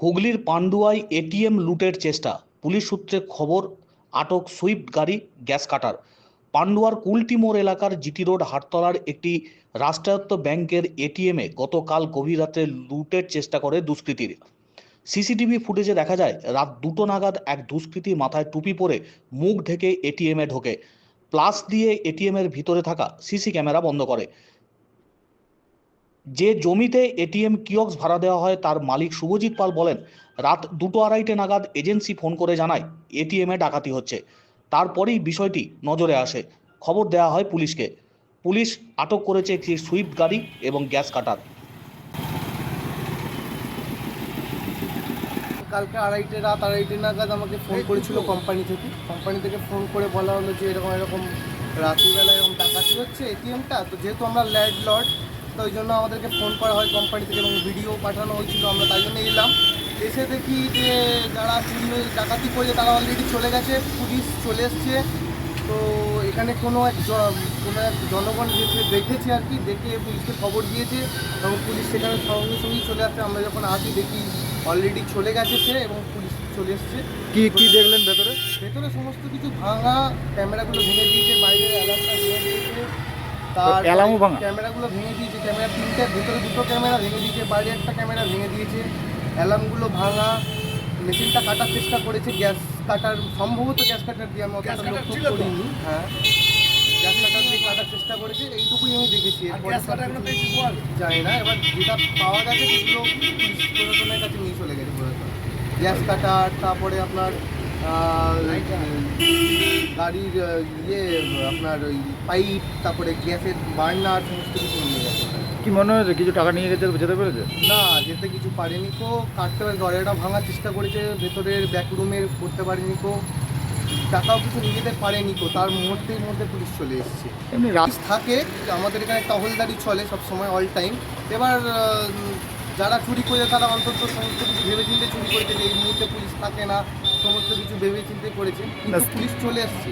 হুগলির পান্ডুয়ায় এটিএম লুটের চেষ্টা। পুলিশ সূত্রে খবর, আটক সুইফট গাড়ি, গ্যাস কাটার। পান্ডুয়ার কুলটি মোড় এলাকার জিটি রোড হাটতলার একটি রাষ্ট্রায়ত্ত ব্যাংকের এটিএমে গতকাল গভীর রাতে লুটের চেষ্টা করে দুষ্কৃতীরা। সিসিটিভি ফুটেজে দেখা যায়, রাত দুটো নাগাদ এক দুষ্কৃতী মাথায় টুপি পরে মুখ ঢেকে এটিএমে ঢোকে। প্লাস দিয়ে এটিএমের ভিতরে থাকা সিসি ক্যামেরা বন্ধ করে। যে জমিতে এটিএম কিয়ক্স ভাড়া দেওয়া হয় তার মালিক শুভজিৎ পাল বলেন রাত দুটো আড়াইটে নাগাদ এজেন্সি ফোন করে জানায় এটিএমে ডাকাতি হচ্ছে। তারপরেই বিষয়টি নজরে আসে। খবর দেওয়া হয় পুলিশকে। পুলিশ আটক করেছে একটি সুইফট গাড়ি এবং গ্যাস কাটার। কালকে আড়াইটে রাত আড়াইটে নাগাদ আমাকে ফোন করেছিল কোম্পানি থেকে। কোম্পানি থেকে ফোন করে বলা হলো যে এরকম এরকম রাত্রিবেলা এরকম ডাকাতি হচ্ছে এটিএমটা তো যেহেতু আমরা ল্যান্ড লর্ড তো ওই জন্য আমাদেরকে ফোন করা হয় কোম্পানি থেকে এবং ভিডিও পাঠানো হয়েছিল আমরা তাই জন্য এলাম। এসে দেখি যে যারা চুরি ডাকাতি করেছে তারা অলরেডি চলে গেছে পুলিশ চলে এসছে। তো এখানে কোনো এক কোনো এক জনগণ এসে দেখেছে আর কি দেখে পুলিশকে খবর দিয়েছে এবং পুলিশ সেখানে সঙ্গে সঙ্গেই চলে আসছে। আমরা যখন আসি দেখি অলরেডি চলে গেছে সে এবং পুলিশ চলে এসছে। কি কি দেখলেন ভেতরে? ভেতরে সমস্ত কিছু ভাঙা ক্যামেরাগুলো ভেঙে দিয়েছে বাইরের অ্যালার্মটা ভেঙে দিয়েছে। অ্যালার্মও ভাঙা? ক্যামেরাগুলো ভেঙে দিয়েছে ক্যামেরা তিনটে ভেতরে দুটো ক্যামেরা ভেঙে দিয়েছে বাইরে একটা ক্যামেরা ভেঙে দিয়েছে অ্যালার্মগুলো ভাঙা মেশিনটা কাটার চেষ্টা করেছে গ্যাস কাটার সম্ভবত গ্যাস কাটার দিয়ে আমি অতটা লক্ষ্য করিনি। হ্যাঁ গ্যাস কাটার দিয়ে কাটার চেষ্টা করেছে এইটুকুই আমি দেখেছি এরপরে জানি না এবার যেটা পাওয়া গেছে সেগুলো প্রশাসনের কাছে নিয়ে চলে গেছে প্রশাসন গ্যাস কাটার তারপরে আপনার গাড়ির ইয়ে আপনার ওই পাইপ তারপরে গ্যাসের বার্নার সমস্ত কিছু নিয়ে গেছে। কি মনে হয়েছে? কিছু টাকা নিয়ে গেছে যেতে পেরেছে? না যেতে কিছু পারেনি তো। কাটতে পারে দরজাটা ভাঙার চেষ্টা করেছে ভেতরের ব্যাকরুমের করতে পারেনি তো। টাকাও কিছু নিয়ে যেতে পারেনি তো তার মুহূর্তের মধ্যে পুলিশ চলে এসেছে। এমনি রাত থাকে আমাদের এখানে টহলদারি চলে সব সময় অল টাইম এবার যারা চুরি করে তারা অন্তত সমস্ত কিছু ভেবেচিন্তে চুরি করেছে যে এই মুহূর্তে পুলিশ থাকে না। সমস্ত কিছু ভেবেচিন্তে করেছে কিন্তু না। পুলিশ চলে এসছে